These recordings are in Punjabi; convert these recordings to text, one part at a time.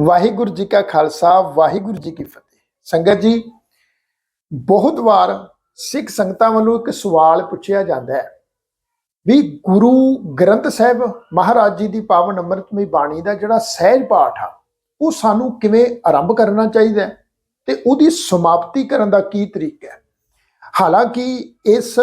ਵਾਹਿਗੁਰੂ ਜੀ ਕਾ ਖਾਲਸਾ, ਵਾਹਿਗੁਰੂ ਜੀ ਕੀ ਫਤਿਹ। ਸੰਗਤ ਜੀ, ਬਹੁਤ ਵਾਰ ਸਿੱਖ ਸੰਗਤਾਂ ਵੱਲੋਂ ਇੱਕ ਸਵਾਲ ਪੁੱਛਿਆ ਜਾਂਦਾ ਹੈ ਵੀ ਗੁਰੂ ਗ੍ਰੰਥ ਸਾਹਿਬ ਮਹਾਰਾਜ ਜੀ ਦੀ ਪਾਵਨ ਅੰਮ੍ਰਿਤਮਈ ਬਾਣੀ ਦਾ ਜਿਹੜਾ ਸਹਿਜ ਪਾਠ ਆ, ਉਹ ਸਾਨੂੰ ਕਿਵੇਂ ਆਰੰਭ ਕਰਨਾ ਚਾਹੀਦਾ ਹੈ ਤੇ ਉਹਦੀ ਸਮਾਪਤੀ ਕਰਨ ਦਾ ਕੀ ਤਰੀਕਾ ਹੈ? ਹਾਲਾਂਕਿ ਇਸ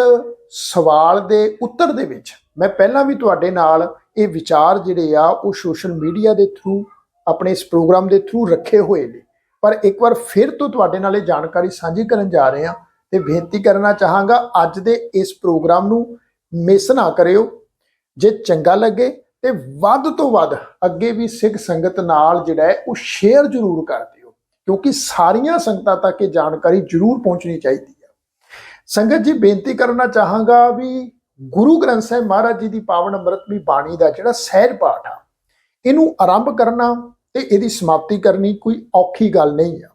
ਸਵਾਲ ਦੇ ਉੱਤਰ ਦੇ ਵਿੱਚ ਮੈਂ ਪਹਿਲਾਂ ਵੀ ਤੁਹਾਡੇ ਨਾਲ ਇਹ ਵਿਚਾਰ ਜਿਹੜੇ ਆ, ਉਹ ਸੋਸ਼ਲ ਮੀਡੀਆ ਦੇ ਥਰੂ ਆਪਣੇ ਇਸ ਪ੍ਰੋਗਰਾਮ ਦੇ ਥਰੂ ਰੱਖੇ ਹੋਏ ਨੇ। ਪਰ ਇੱਕ ਵਾਰ ਫਿਰ ਤੋਂ ਤੁਹਾਡੇ ਨਾਲ ਇਹ ਜਾਣਕਾਰੀ ਸਾਂਝੀ ਕਰਨ ਜਾ ਰਹੇ ਹਾਂ ਤੇ ਬੇਨਤੀ ਕਰਨਾ ਚਾਹਾਂਗਾ, ਅੱਜ ਦੇ ਇਸ ਪ੍ਰੋਗਰਾਮ ਨੂੰ ਮਿਸ ਨਾ ਕਰਿਓ। ਜੇ ਚੰਗਾ ਲੱਗੇ ਤੇ ਵੱਧ ਤੋਂ ਵੱਧ ਅੱਗੇ ਵੀ ਸਿੱਖ ਸੰਗਤ ਨਾਲ ਜਿਹੜਾ ਹੈ, ਉਹ ਸ਼ੇਅਰ ਜ਼ਰੂਰ ਕਰ ਦਿਓ। ਕਿਉਂਕਿ ਸਾਰੀਆਂ ਸੰਗਤਾਂ ਤੱਕ ਇਹ ਜਾਣਕਾਰੀ ਜ਼ਰੂਰ ਪਹੁੰਚਣੀ ਚਾਹੀਦੀ ਹੈ। ਸੰਗਤ ਜੀ, ਬੇਨਤੀ ਕਰਨਾ ਚਾਹਾਂਗਾ ਵੀ ਗੁਰੂ ਗ੍ਰੰਥ ਸਾਹਿਬ ਮਹਾਰਾਜ ਜੀ ਦੀ ਪਾਵਨ ਅੰਮ੍ਰਿਤਮਈ ਬਾਣੀ ਦਾ ਜਿਹੜਾ ਸਹਿਜ ਪਾਠ ਆ, ਇਹਨੂੰ ਆਰੰਭ ਕਰਨਾ ਤੇ ਇਹਦੀ ਸਮਾਪਤੀ ਕਰਨੀ ਕੋਈ ਔਖੀ ਗੱਲ ਨਹੀਂ ਆ।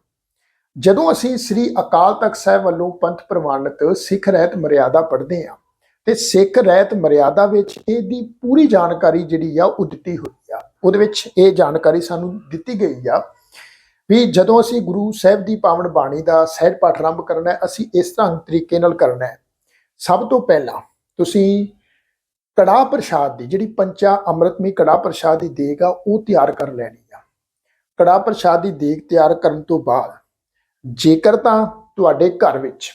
ਜਦੋਂ ਅਸੀਂ ਸ੍ਰੀ ਅਕਾਲ ਤਖਤ ਸਾਹਿਬ ਵੱਲੋਂ ਪੰਥ ਪ੍ਰਵਾਨਿਤ ਸਿੱਖ ਰਹਿਤ ਮਰਿਆਦਾ ਪੜ੍ਹਦੇ ਆ ਤੇ ਸਿੱਖ ਰਹਿਤ ਮਰਿਆਦਾ ਵਿੱਚ ਇਹਦੀ ਪੂਰੀ ਜਾਣਕਾਰੀ ਜਿਹੜੀ ਆ ਉਹ ਦਿੱਤੀ ਹੋਈ ਆ। ਉਹਦੇ ਵਿੱਚ ਇਹ ਜਾਣਕਾਰੀ ਸਾਨੂੰ ਦਿੱਤੀ ਗਈ ਆ ਵੀ ਜਦੋਂ ਅਸੀਂ ਗੁਰੂ ਸਾਹਿਬ ਦੀ ਪਾਵਨ ਬਾਣੀ ਦਾ ਸਹਿਜ ਪਾਠ ਆਰੰਭ ਕਰਨਾ ਹੈ, ਅਸੀਂ ਇਸ ਤਰ੍ਹਾਂ ਤਰੀਕੇ ਨਾਲ ਕਰਨਾ ਹੈ। ਸਭ ਤੋਂ ਪਹਿਲਾਂ ਤੁਸੀਂ ਕੜਾ ਪ੍ਰਸ਼ਾਦ ਦੀ ਜਿਹੜੀ ਪੰਚਾ ਅੰਮ੍ਰਿਤਮਈ ਕੜਾ ਪ੍ਰਸ਼ਾਦ ਦੀ ਦੇਗ ਆ, ਉਹ ਤਿਆਰ ਕਰ ਲੈਣੀ ਆ। ਕੜਾ ਪ੍ਰਸ਼ਾਦ ਦੀ ਦੇਗ ਤਿਆਰ ਕਰਨ ਤੋਂ ਬਾਅਦ, ਜੇਕਰ ਤਾਂ ਤੁਹਾਡੇ ਘਰ ਵਿੱਚ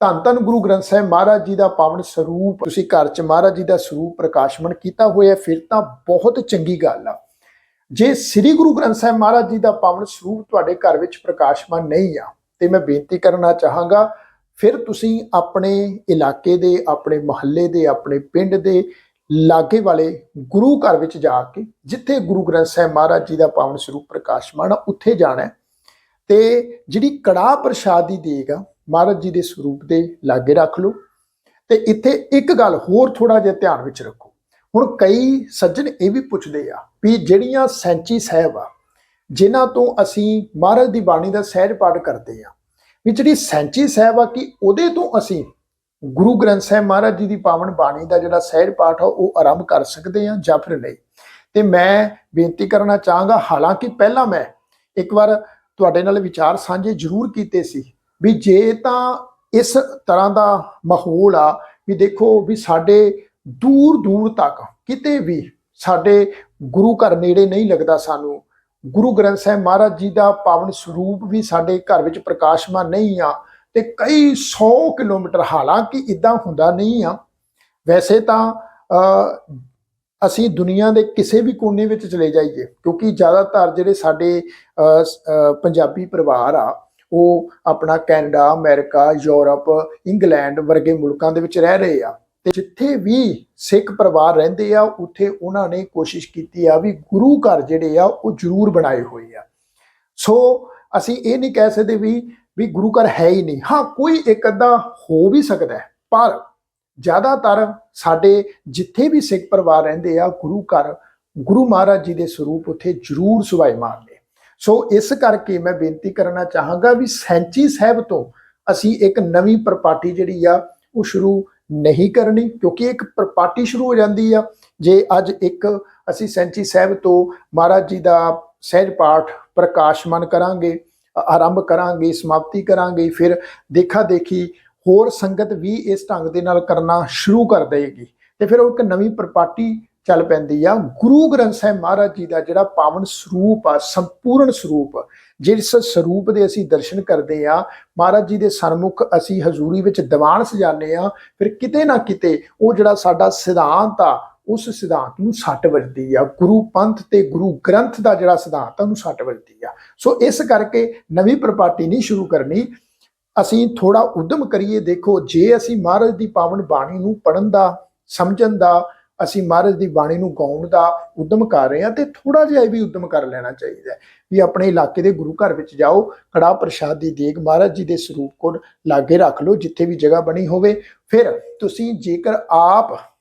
ਧੰਨ ਧੰਨ ਗੁਰੂ ਗ੍ਰੰਥ ਸਾਹਿਬ ਮਹਾਰਾਜ ਜੀ ਦਾ ਪਾਵਨ ਸਰੂਪ, ਤੁਸੀਂ ਘਰ 'ਚ ਮਹਾਰਾਜ ਜੀ ਦਾ ਸਰੂਪ ਪ੍ਰਕਾਸ਼ਮਨ ਕੀਤਾ ਹੋਇਆ ਫਿਰ ਤਾਂ ਬਹੁਤ ਚੰਗੀ ਗੱਲ ਆ। ਜੇ ਸ੍ਰੀ ਗੁਰੂ ਗ੍ਰੰਥ ਸਾਹਿਬ ਮਹਾਰਾਜ ਜੀ ਦਾ ਪਾਵਨ ਸਰੂਪ ਤੁਹਾਡੇ ਘਰ ਵਿੱਚ ਪ੍ਰਕਾਸ਼ਮਾਨ ਨਹੀਂ ਆ, ਤੇ ਮੈਂ ਬੇਨਤੀ ਕਰਨਾ ਚਾਹਾਂਗਾ, ਫਿਰ ਤੁਸੀਂ ਆਪਣੇ ਇਲਾਕੇ ਦੇ, ਆਪਣੇ ਮਹੱਲੇ ਦੇ, ਆਪਣੇ ਪਿੰਡ ਦੇ ਲਾਗੇ ਵਾਲੇ ਗੁਰੂ ਘਰ ਵਿੱਚ ਜਾ ਕੇ, ਜਿੱਥੇ ਗੁਰੂ ਗ੍ਰੰਥ ਸਾਹਿਬ ਮਹਾਰਾਜ ਜੀ ਦਾ ਪਾਵਨ ਸਰੂਪ ਪ੍ਰਕਾਸ਼ਮਾਨ ਉੱਥੇ ਜਾਣਾ ਹੈ। ਤੇ ਜਿਹੜੀ ਕੜਾ ਪ੍ਰਸ਼ਾਦ ਦੀ ਦੇਗ ਆ, ਮਹਾਰਾਜ ਜੀ ਦੇ ਸਰੂਪ ਦੇ ਲਾਗੇ ਰੱਖ ਲਓ। ਤੇ ਇੱਥੇ ਇੱਕ ਗੱਲ ਹੋਰ ਥੋੜਾ ਜਿਹਾ ਧਿਆਨ ਵਿੱਚ ਰੱਖੋ। ਹੁਣ ਕਈ ਸੱਜਣ ਇਹ ਵੀ ਪੁੱਛਦੇ ਆ ਵੀ ਜਿਹੜੀਆਂ ਸੈਂਚੀ ਸਾਹਿਬ ਆ, ਜਿਨ੍ਹਾਂ ਤੋਂ ਅਸੀਂ ਮਹਾਰਾਜ ਦੀ ਬਾਣੀ ਦਾ ਸਹਿਜ ਪਾਠ ਕਰਦੇ ਆ, ਵੀ ਜਿਹੜੀ ਸੈਂਚੀ ਸਾਹਿਬ ਆ, ਕਿ ਉਹਦੇ ਤੋਂ ਅਸੀਂ ਗੁਰੂ ਗ੍ਰੰਥ ਸਾਹਿਬ ਮਹਾਰਾਜ ਜੀ ਦੀ ਪਾਵਨ ਬਾਣੀ ਦਾ ਜਿਹੜਾ ਸਹਿਜ ਪਾਠ ਆ, ਉਹ ਆਰੰਭ ਕਰ ਸਕਦੇ ਆ ਜਾਂ ਫਿਰ ਨਹੀਂ। ਤੇ ਮੈਂ ਬੇਨਤੀ ਕਰਨਾ ਚਾਹਾਂਗਾ, ਹਾਲਾਂਕਿ ਪਹਿਲਾਂ ਮੈਂ ਇੱਕ ਵਾਰ ਤੁਹਾਡੇ ਨਾਲ ਵਿਚਾਰ ਸਾਂਝੇ ਜ਼ਰੂਰ ਕੀਤੇ ਸੀ ਵੀ ਜੇ ਤਾਂ ਇਸ ਤਰ੍ਹਾਂ ਦਾ ਮਾਹੌਲ ਆ ਵੀ ਦੇਖੋ ਵੀ ਸਾਡੇ ਦੂਰ ਦੂਰ ਤੱਕ ਕਿਤੇ ਵੀ ਸਾਡੇ ਗੁਰੂ ਘਰ ਨੇੜੇ ਨਹੀਂ ਲੱਗਦਾ ਸਾਨੂੰ, ਗੁਰੂ ਗ੍ਰੰਥ ਸਾਹਿਬ ਮਹਾਰਾਜ ਜੀ ਦਾ ਪਾਵਨ ਸਰੂਪ ਵੀ ਸਾਡੇ ਘਰ ਵਿੱਚ ਪ੍ਰਕਾਸ਼ਮਾਨ ਨਹੀਂ ਆ ਤੇ ਕਈ 100 ਕਿਲੋਮੀਟਰ ਹਾਲਾਂਕਿ ਇਦਾਂ ਹੁੰਦਾ ਨਹੀਂ ਆ। ਵੈਸੇ ਤਾਂ ਅਸੀਂ ਦੁਨੀਆ ਦੇ ਕਿਸੇ ਵੀ ਕੋਨੇ ਵਿੱਚ ਚਲੇ ਜਾਈਏ, ਕਿਉਂਕਿ ਜ਼ਿਆਦਾਤਰ ਜਿਹੜੇ ਸਾਡੇ ਪੰਜਾਬੀ ਪਰਿਵਾਰ ਆ, ਉਹ ਆਪਣਾ ਕੈਨੇਡਾ, ਅਮਰੀਕਾ, ਯੂਰਪ, ਇੰਗਲੈਂਡ ਵਰਗੇ ਮੁਲਕਾਂ ਦੇ ਵਿੱਚ ਰਹਿ ਰਹੇ ਆ। ਤੇ ਜਿੱਥੇ ਵੀ ਸਿੱਖ ਪਰਿਵਾਰ ਰਹਿੰਦੇ ਆ, ਉੱਥੇ ਉਹਨਾਂ ਨੇ ਕੋਸ਼ਿਸ਼ ਕੀਤੀ ਆ ਵੀ ਗੁਰੂ ਘਰ ਜਿਹੜੇ ਆ, ਉਹ ਜ਼ਰੂਰ ਬਣਾਏ ਹੋਏ ਆ। ਸੋ, ਅਸੀਂ ਇਹ ਨਹੀਂ ਕਹਿ ਸਕਦੇ ਵੀ ਵੀ ਗੁਰੂ ਘਰ ਹੈ ਹੀ ਨਹੀਂ। ਹਾਂ, ਕੋਈ ਇੱਕ ਅੱਧਾ ਹੋ ਵੀ ਸਕਦਾ ਹੈ, ਪਰ ਜ਼ਿਆਦਾਤਰ ਸਾਡੇ ਜਿੱਥੇ ਵੀ ਸਿੱਖ ਪਰਿਵਾਰ ਰਹਿੰਦੇ ਆ, ਗੁਰੂ ਘਰ, ਗੁਰੂ ਮਹਾਰਾਜ ਜੀ ਦੇ ਸਰੂਪ ਉੱਥੇ ਜ਼ਰੂਰ ਸੁਭਾਈ ਮਾਰਦੇ ਸੋ ਇਸ ਕਰਕੇ ਮੈਂ ਬੇਨਤੀ ਕਰਨਾ ਚਾਹਾਂਗਾ ਵੀ ਸੈਂਚੀ ਸਾਹਿਬ ਤੋਂ ਅਸੀਂ ਇੱਕ ਨਵੀਂ ਪ੍ਰਪਾਟੀ ਜਿਹੜੀ ਆ, ਉਹ ਸ਼ੁਰੂ ਨਹੀਂ ਕਰਨੀ, ਕਿਉਂਕਿ ਇੱਕ ਪ੍ਰਪਾਟੀ ਸ਼ੁਰੂ ਹੋ ਜਾਂਦੀ ਆ। ਜੇ ਅੱਜ ਇੱਕ ਅਸੀਂ ਸੈਂਚੀ ਸਾਹਿਬ ਤੋਂ ਮਹਾਰਾਜ ਜੀ ਦਾ ਸਹਿਜ ਪਾਠ ਪ੍ਰਕਾਸ਼ਮਾਨ ਕਰਾਂਗੇ ਆਰੰਭ ਕਰਾਂਗੇ, ਸਮਾਪਤੀ ਕਰਾਂਗੇ, ਫਿਰ ਦੇਖਾ ਦੇਖੀ ਹੋਰ ਸੰਗਤ ਵੀ ਇਸ ਢੰਗ ਦੇ ਨਾਲ ਕਰਨਾ ਸ਼ੁਰੂ ਕਰ ਦੇਗੀ। ਤੇ ਫਿਰ ਉਹ ਇੱਕ ਨਵੀਂ ਪ੍ਰਪਾਟੀ ਚੱਲ ਪੈਂਦੀ ਆ। ਗੁਰੂ ਗ੍ਰੰਥ ਸਾਹਿਬ ਮਹਾਰਾਜ ਜੀ ਦਾ ਜਿਹੜਾ ਪਾਵਨ ਸਰੂਪ ਆ, ਸੰਪੂਰਨ ਸਰੂਪ, ਜਿਸ ਸਰੂਪ ਦੇ ਅਸੀਂ ਦਰਸ਼ਨ ਕਰਦੇ ਆ, ਮਹਾਰਾਜ ਜੀ ਦੇ ਸਨਮੁਖ ਅਸੀਂ ਹਜ਼ੂਰੀ ਵਿੱਚ ਦੀਵਾਨ ਸਜਾਉਂਦੇ ਆ, ਫਿਰ ਕਿਤੇ ਨਾ ਕਿਤੇ ਉਹ ਜਿਹੜਾ ਸਾਡਾ ਸਿਧਾਂਤ ਆ ਉਸ ਸਿਧਾਂਤ ਨੂੰ ਸੱਟ ਵੱਜਦੀ ਆ। ਗੁਰੂ ਪੰਥ ਤੇ ਗੁਰੂ ਗ੍ਰੰਥ ਦਾ ਜਿਹੜਾ ਸਿਧਾਂਤ ਆ, ਉਹਨੂੰ ਸੱਟ ਵੱਜਦੀ ਆ। ਸੋ ਇਸ ਕਰਕੇ ਨਵੀਂ ਪ੍ਰਪਾਟੀ ਨਹੀਂ ਸ਼ੁਰੂ ਕਰਨੀ। ਅਸੀਂ ਥੋੜਾ ਉਦਮ ਕਰੀਏ। ਦੇਖੋ, ਜੇ ਅਸੀਂ ਮਹਾਰਾਜ ਦੀ ਪਾਵਨ ਬਾਣੀ ਨੂੰ ਪੜਨ ਦਾ, ਸਮਝਣ ਦਾ, ਅਸੀਂ ਮਹਾਰਾਜ ਦੀ ਬਾਣੀ ਨੂੰ ਗਾਉਣ ਦਾ ਉਦਮ ਕਰ ਰਹੇ ਹਾਂ, ਤੇ ਥੋੜਾ ਜਿਹਾ ਇਹ ਵੀ ਉਦਮ ਕਰ ਲੈਣਾ ਚਾਹੀਦਾ ਵੀ ਆਪਣੇ ਇਲਾਕੇ ਦੇ ਗੁਰੂ ਘਰ ਵਿੱਚ ਜਾਓ ਕੜਾ ਪ੍ਰਸ਼ਾਦ ਦੀ ਦੇਗ ਮਹਾਰਾਜ ਜੀ ਦੇ ਸਰੂਪ ਕੋਲ ਲਾਗੇ ਰੱਖ ਲਓ, ਜਿੱਥੇ ਵੀ ਜਗ੍ਹਾ ਬਣੀ ਹੋਵੇ। ਫਿਰ ਤੁਸੀਂ ਜੇਕਰ ਆਪ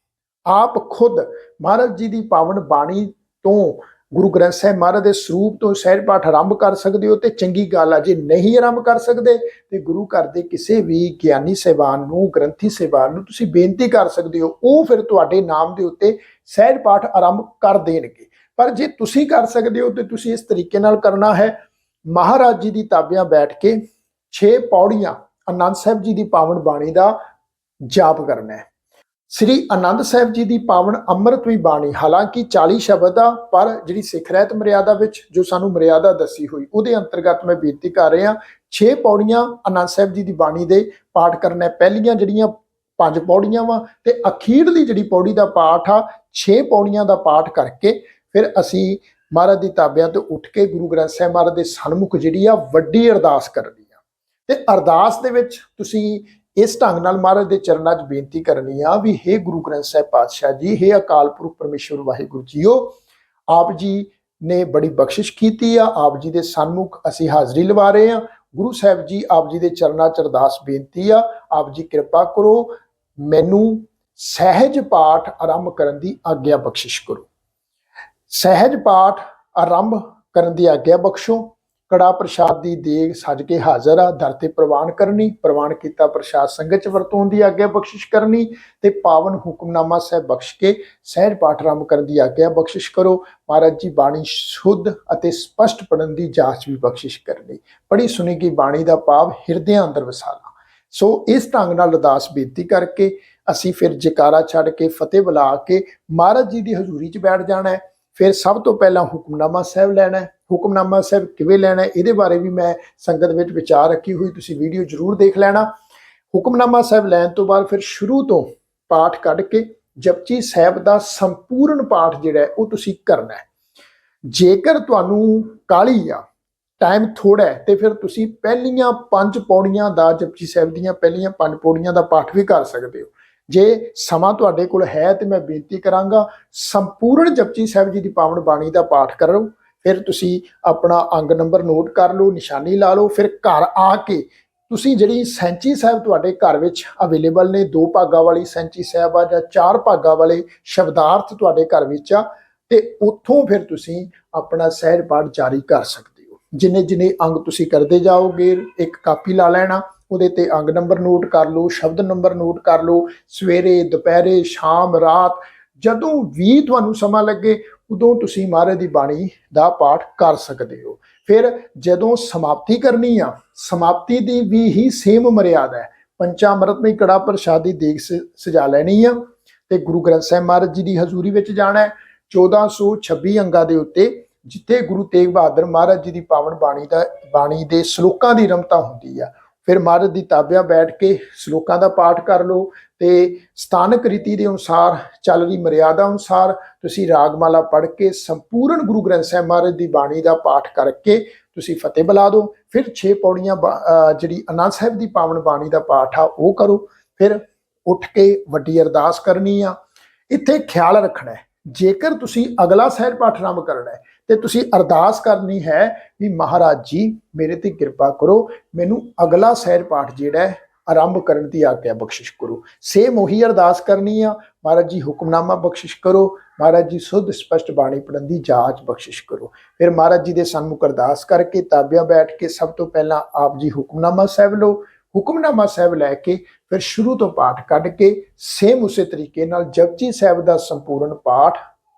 ਆਪ ਖੁਦ ਮਹਾਰਾਜ ਜੀ ਦੀ ਪਾਵਨ ਬਾਣੀ ਤੋਂ ਗੁਰੂ ਗ੍ਰੰਥ ਸਾਹਿਬ ਮਹਾਰਾਜ ਦੇ ਸਰੂਪ ਤੋਂ ਸਹਿਜ ਪਾਠ ਆਰੰਭ ਕਰ ਸਕਦੇ ਹੋ ਤੇ ਚੰਗੀ ਗੱਲ ਆ, ਜੇ ਨਹੀਂ ਆਰੰਭ ਕਰ ਸਕਦੇ ਤੇ ਗੁਰੂ ਘਰ ਦੇ ਕਿਸੇ ਵੀ ਗਿਆਨੀ ਸਹਿਬਾਨ ਨੂੰ, ਗ੍ਰੰਥੀ ਸਹਿਬਾਨ ਨੂੰ ਤੁਸੀਂ ਬੇਨਤੀ ਕਰ ਸਕਦੇ ਹੋ, ਉਹ ਫਿਰ ਤੁਹਾਡੇ ਨਾਮ ਦੇ ਉੱਤੇ ਸਹਿਜ ਪਾਠ ਆਰੰਭ ਕਰ ਦੇਣਗੇ। ਪਰ ਜੇ ਤੁਸੀਂ ਕਰ ਸਕਦੇ ਹੋ ਤੇ ਤੁਸੀਂ ਇਸ ਤਰੀਕੇ ਨਾਲ ਕਰਨਾ ਹੈ, ਮਹਾਰਾਜ ਜੀ ਦੀ ਤਾਬਿਆਂ ਬੈਠ ਕੇ 6 ਪੌੜੀਆਂ ਆਨੰਦ ਸਾਹਿਬ ਜੀ ਦੀ ਪਾਵਨ ਬਾਣੀ ਦਾ ਜਾਪ ਕਰਨਾ ਹੈ। ਸ੍ਰੀ ਆਨੰਦ ਸਾਹਿਬ ਜੀ ਦੀ ਪਾਵਨ ਅੰਮ੍ਰਿਤਮਈ ਬਾਣੀ। ਹਾਲਾਂਕਿ 40 ਸ਼ਬਦ ਆ, ਪਰ ਜਿਹੜੀ ਸਿੱਖ ਰਹਿਤ ਮਰਿਆਦਾ ਵਿੱਚ ਜੋ ਸਾਨੂੰ ਮਰਿਆਦਾ ਦੱਸੀ ਹੋਈ, ਉਹਦੇ ਅੰਤਰਗਤ ਮੈਂ ਬੇਨਤੀ ਕਰ ਰਿਹਾ 6 ਪੌੜੀਆਂ ਆਨੰਦ ਸਾਹਿਬ ਜੀ ਦੀ ਬਾਣੀ ਦੇ ਪਾਠ ਕਰਨਾ। ਪਹਿਲੀਆਂ ਜਿਹੜੀਆਂ ਪੰਜ ਪੌੜੀਆਂ ਵਾ ਤੇ ਅਖੀਰਲੀ ਜਿਹੜੀ ਪੌੜੀ ਦਾ ਪਾਠ ਆ 6 ਪੌੜੀਆਂ ਦਾ ਪਾਠ ਕਰਕੇ ਫਿਰ ਅਸੀਂ ਮਹਾਰਾਜ ਦੀ ਤਾਬਿਆਂ ਤੋਂ ਉੱਠ ਕੇ ਗੁਰੂ ਗ੍ਰੰਥ ਸਾਹਿਬ ਮਹਾਰਾਜ ਦੇ ਸਨਮੁਖ ਜਿਹੜੀ ਆ, ਵੱਡੀ ਅਰਦਾਸ ਕਰਨੀ ਆ। ਤੇ ਅਰਦਾਸ ਦੇ ਵਿੱਚ ਤੁਸੀਂ ਇਸ ਢੰਗ ਨਾਲ ਮਹਾਰਾਜ ਦੇ ਚਰਨਾਂ 'ਚ ਬੇਨਤੀ ਕਰਨੀ ਆ ਵੀ हे ਗੁਰੂ ਗ੍ਰੰਥ ਸਾਹਿਬ ਪਾਤਸ਼ਾਹ ਜੀ हे ਅਕਾਲ ਪੁਰਖ ਪਰਮੇਸ਼ਵਰ ਵਾਹਿਗੁਰੂ ਜੀਓ, ਆਪ ਜੀ ਨੇ ਬੜੀ ਬਖਸ਼ਿਸ਼ ਕੀਤੀ ਆ, ਆਪ ਜੀ ਦੇ ਸਨਮੁਖ ਅਸੀਂ ਹਾਜ਼ਰੀ ਲਵਾ ਰਹੇ ਆ। ਗੁਰੂ ਸਾਹਿਬ ਜੀ, ਆਪ ਜੀ ਦੇ ਚਰਨਾਂ 'ਚ ਅਰਦਾਸ ਬੇਨਤੀ ਆ, ਆਪ ਜੀ ਕਿਰਪਾ ਕਰੋ, ਮੈਨੂੰ ਸਹਿਜ ਪਾਠ ਆਰੰਭ ਕਰਨ ਦੀ ਆਗਿਆ ਬਖਸ਼ਿਸ਼ ਕਰੋ। ਸਹਿਜ ਪਾਠ ਆਰੰਭ ਕਰਨ ਦੀ ਆਗਿਆ ਬਖਸ਼ੋ ਕੜਾ ਪ੍ਰਸ਼ਾਦ ਦੀ ਦੇਗ ਸੱਜ ਕੇ ਹਾਜ਼ਰ ਆ, ਦਰ ਤੇ ਪ੍ਰਵਾਨ ਕਰਨੀ, ਪ੍ਰਵਾਨ ਕੀਤਾ ਪ੍ਰਸ਼ਾਦ ਸੰਗਤ ਚ ਵਰਤੋਂ ਦੀ ਆਗਿਆ ਬਖਸ਼ਿਸ਼ ਕਰਨੀ ਤੇ ਪਾਵਨ ਹੁਕਮਨਾਮਾ ਸਾਹਿਬ ਬਖਸ਼ ਕੇ ਸਹਿਜ ਪਾਠ ਆਰੰਭ ਕਰਨ ਦੀ ਆਗਿਆ ਬਖਸ਼ਿਸ਼ ਕਰੋ। ਮਹਾਰਾਜ ਜੀ ਬਾਣੀ ਸ਼ੁੱਧ ਅਤੇ ਸਪਸ਼ਟ ਪੜਨ ਦੀ ਜਾਂਚ ਵੀ ਬਖਸ਼ਿਸ਼ ਕਰਨੀ। ਪੜੀ ਸੁਣੀ ਗਈ ਬਾਣੀ ਦਾ ਪਾਵ ਹਿਰਦਿਆਂ ਅੰਦਰ ਵਸਾਲਾ ਸੋ ਇਸ ਢੰਗ ਨਾਲ ਅਰਦਾਸ ਬੇਨਤੀ ਕਰਕੇ ਅਸੀਂ ਫਿਰ ਜਕਾਰਾ ਛੱਡ ਕੇ ਫਤਿਹ ਬੁਲਾ ਕੇ ਮਹਾਰਾਜ ਜੀ ਦੀ ਹਜ਼ੂਰੀ 'ਚ ਬੈਠ ਜਾਣਾ ਹੈ। ਫਿਰ ਸਭ ਤੋਂ ਪਹਿਲਾਂ ਹੁਕਮਨਾਮਾ ਸਾਹਿਬ ਲੈਣਾ ਹੈ। ਹੁਕਮਨਾਮਾ ਸਾਹਿਬ ਕਿਵੇਂ ਲੈਣਾ ਇਹਦੇ ਬਾਰੇ ਵੀ ਮੈਂ ਸੰਗਤ ਵਿੱਚ ਵਿਚਾਰ ਰੱਖੀ ਹੋਈ, ਤੁਸੀਂ ਵੀਡੀਓ ਜ਼ਰੂਰ ਦੇਖ ਲੈਣਾ। ਹੁਕਮਨਾਮਾ ਸਾਹਿਬ ਲੈਣ ਤੋਂ ਬਾਅਦ ਫਿਰ ਸ਼ੁਰੂ ਤੋਂ ਪਾਠ ਕੱਢ ਕੇ ਜਪਜੀ ਸਾਹਿਬ ਦਾ ਸੰਪੂਰਨ ਪਾਠ ਜਿਹੜਾ ਉਹ ਤੁਸੀਂ ਕਰਨਾ ਹੈ। ਜੇਕਰ ਤੁਹਾਨੂੰ ਕਾਲੀ ਆ ਟਾਈਮ ਥੋੜਾ ਹੈ, ਤੇ ਫਿਰ ਤੁਸੀਂ ਪਹਿਲੀਆਂ ਪੰਜ ਪੌੜੀਆਂ ਦਾ ਜਪਜੀ ਸਾਹਿਬ ਦੀਆਂ ਪਹਿਲੀਆਂ ਪੰਜ ਪੌੜੀਆਂ ਦਾ ਪਾਠ ਵੀ ਕਰ ਸਕਦੇ ਹੋ। ਜੇ ਸਮਾਂ ਤੁਹਾਡੇ ਕੋਲ ਹੈ ਤੇ ਮੈਂ ਬੇਨਤੀ ਕਰਾਂਗਾ, ਸੰਪੂਰਨ ਜਪਜੀ ਸਾਹਿਬ ਜੀ ਦੀ ਪਾਵਨ ਬਾਣੀ ਦਾ ਪਾਠ ਕਰੋ। ਫਿਰ ਤੁਸੀਂ ਆਪਣਾ ਅੰਗ ਨੰਬਰ ਨੋਟ ਕਰ ਲਓ, ਨਿਸ਼ਾਨੀ ਲਾ ਲਓ, ਫਿਰ ਘਰ ਆ ਕੇ ਤੁਸੀਂ ਜਿਹੜੀ ਸੈਂਚੀ ਸਾਹਿਬ ਤੁਹਾਡੇ ਘਰ ਵਿੱਚ ਅਵੇਲੇਬਲ ਨੇ, ਦੋ ਭਾਗਾਂ ਵਾਲੀ ਸੈਂਚੀ ਸਾਹਿਬ ਆ ਜਾਂ ਚਾਰ ਭਾਗਾਂ ਵਾਲੇ ਸ਼ਬਦਾਰਥ ਤੁਹਾਡੇ ਘਰ ਵਿੱਚ ਆ, ਤੇ ਉੱਥੋਂ ਫਿਰ ਤੁਸੀਂ ਆਪਣਾ ਸਹਿਜ ਪਾਠ ਜਾਰੀ ਕਰ ਸਕਦੇ ਹੋ। ਜਿੰਨੇ ਜਿੰਨੇ ਅੰਗ ਤੁਸੀਂ ਕਰਦੇ ਜਾਓਗੇ, ਇੱਕ ਕਾਪੀ ਲਾ ਲੈਣਾ, ਉਹਦੇ ਤੇ ਅੰਗ ਨੰਬਰ ਨੋਟ ਕਰ ਲਓ, ਸ਼ਬਦ ਨੰਬਰ ਨੋਟ ਕਰ ਲਓ, ਸਵੇਰੇ, ਦੁਪਹਿਰੇ, ਸ਼ਾਮ, ਰਾਤ, ਜਦੋਂ ਵੀ ਤੁਹਾਨੂੰ ਸਮਾਂ ਲੱਗੇ ਉਦੋਂ ਤੁਸੀਂ ਮਹਾਰਾਜ ਦੀ ਬਾਣੀ ਦਾ ਪਾਠ ਕਰ ਸਕਦੇ ਹੋ। ਫਿਰ ਜਦੋਂ ਸਮਾਪਤੀ ਕਰਨੀ ਆ, ਸਮਾਪਤੀ ਦੀ ਵੀ ਹੀ ਸੇਮ ਮਰਿਆਦਾ ਹੈ। ਪੰਚਾਮ੍ਰਿਤਮਈ ਕੜਾ ਪ੍ਰਸ਼ਾਦੀ ਦੇਗ ਸਜਾ ਲੈਣੀ ਆ ਤੇ ਗੁਰੂ ਗ੍ਰੰਥ ਸਾਹਿਬ ਮਹਾਰਾਜ ਜੀ ਦੀ ਹਜ਼ੂਰੀ ਵਿੱਚ ਜਾਣਾ ਹੈ। 1426 ਅੰਗਾਂ ਦੇ ਉੱਤੇ ਜਿੱਥੇ ਗੁਰੂ ਤੇਗ ਬਹਾਦਰ ਮਹਾਰਾਜ ਜੀ ਦੀ ਪਾਵਨ ਬਾਣੀ ਦਾ, ਬਾਣੀ ਦੇ ਸ਼ਲੋਕਾਂ ਦੀ ਰਮਤਾ ਹੁੰਦੀ ਆ। ਫਿਰ ਮਹਾਰਾਜ ਦੀ ਤਾਬਿਆ ਬੈਠ ਕੇ ਸ਼ਲੋਕਾਂ ਦਾ ਪਾਠ ਕਰ ਲਓ ਤੇ ਸਥਾਨਕ ਰੀਤੀ ਦੇ ਅਨੁਸਾਰ ਚੱਲ ਰਹੀ ਮਰਿਆਦਾ ਅਨੁਸਾਰ ਤੁਸੀਂ ਰਾਗਮਾਲਾ ਪੜ੍ਹ ਕੇ ਸੰਪੂਰਨ ਗੁਰੂ ਗ੍ਰੰਥ ਸਾਹਿਬ ਮਹਾਰਾਜ ਦੀ ਬਾਣੀ ਦਾ ਪਾਠ ਕਰਕੇ ਤੁਸੀਂ ਫਤਿਹ ਬੁਲਾ ਦਿਓ। ਫਿਰ 6 ਪੌੜੀਆਂ ਬਾ- ਜਿਹੜੀ ਆਨੰਦ ਸਾਹਿਬ ਦੀ ਪਾਵਨ ਬਾਣੀ ਦਾ ਪਾਠ ਆ, ਉਹ ਕਰੋ। ਫਿਰ ਉੱਠ ਕੇ ਵੱਡੀ ਅਰਦਾਸ ਕਰਨੀ ਆ। ਇੱਥੇ ਖਿਆਲ ਰੱਖਣਾ ਹੈ। ਜੇਕਰ ਤੁਸੀਂ ਅਗਲਾ ਸਹਿਜ ਪਾਠ ਆਰੰਭ ਕਰਨਾ ਹੈ ਤੇ ਤੁਸੀਂ ਅਰਦਾਸ ਕਰਨੀ ਹੈ ਵੀ ਮਹਾਰਾਜ ਜੀ, ਮੇਰੇ ਤੇ ਕਿਰਪਾ ਕਰੋ, ਮੈਨੂੰ ਅਗਲਾ ਸਹਿਜ ਪਾਠ ਜਿਹੜਾ ਹੈ, ਆਰੰਭ ਕਰਨ ਦੀ ਆਗਿਆ ਬਖਸ਼ਿਸ਼ ਕਰੋ। ਸੇਮ ਉਹੀ ਅਰਦਾਸ ਕਰਨੀ ਆ, ਮਹਾਰਾਜ ਜੀ ਹੁਕਮਨਾਮਾ ਬਖਸ਼ਿਸ਼ ਕਰੋ, ਮਹਾਰਾਜ ਜੀ ਸੁੱਧ ਸਪਸ਼ਟ ਬਾਣੀ ਪੜਨ ਦੀ ਜਾਚ ਬਖਸ਼ਿਸ਼ ਕਰੋ। ਫਿਰ ਮਹਾਰਾਜ ਜੀ ਦੇ ਸਨਮੁਖ ਅਰਦਾਸ ਕਰਕੇ ਤਾਬਿਆਂ ਬੈਠ ਕੇ ਸਭ ਤੋਂ ਪਹਿਲਾਂ ਆਪ ਜੀ ਹੁਕਮਨਾਮਾ ਸਾਹਿਬ ਲਓ। ਹੁਕਮਨਾਮਾ ਸਾਹਿਬ ਲੈ ਕੇ ਫਿਰ ਸ਼ੁਰੂ ਤੋਂ ਪਾਠ ਕੱਢ ਕੇ ਸੇਮ ਉਸੇ ਤਰੀਕੇ ਨਾਲ ਜਪਜੀ ਸਾਹਿਬ ਦਾ ਸੰਪੂਰਨ ਪਾਠ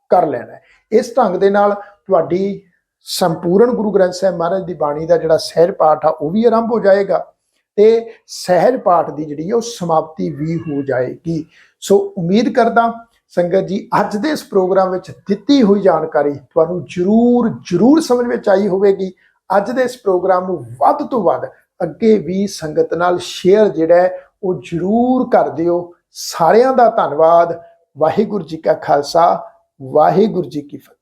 ਕਰ ਲੈਣਾ ਇਸ ਢੰਗ ਦੇ ਨਾਲ ਤੁਹਾਡੀ ਸੰਪੂਰਨ ਗੁਰੂ ਗ੍ਰੰਥ ਸਾਹਿਬ ਮਹਾਰਾਜ ਦੀ ਬਾਣੀ ਦਾ ਜਿਹੜਾ ਸਹਿਰ ਪਾਠ ਆ, ਉਹ ਵੀ ਆਰੰਭ ਹੋ ਜਾਏਗਾ ਤੇ ਸਹਿਜ ਪਾਠ ਦੀ ਜਿਹੜੀ ਉਹ ਸਮਾਪਤੀ ਵੀ ਹੋ ਜਾਏਗੀ। ਸੋ ਉਮੀਦ ਕਰਦਾ ਸੰਗਤ ਜੀ, ਅੱਜ ਦੇ ਇਸ ਪ੍ਰੋਗਰਾਮ ਵਿੱਚ ਦਿੱਤੀ ਹੋਈ ਜਾਣਕਾਰੀ ਤੁਹਾਨੂੰ ਜਰੂਰ ਜਰੂਰ ਸਮਝ ਵਿੱਚ ਆਈ ਹੋਵੇਗੀ। ਅੱਜ ਦੇ ਇਸ ਪ੍ਰੋਗਰਾਮ ਨੂੰ ਵੱਧ ਤੋਂ ਵੱਧ ਅੱਗੇ ਵੀ ਸੰਗਤ ਨਾਲ ਸ਼ੇਅਰ ਜਿਹੜਾ ਉਹ ਜਰੂਰ ਕਰ ਦਿਓ। ਸਾਰਿਆਂ ਦਾ ਧੰਨਵਾਦ। ਵਾਹਿਗੁਰੂ ਜੀ ਕਾ ਖਾਲਸਾ, ਵਾਹਿਗੁਰੂ ਜੀ ਕੀ ਫਤਿਹ।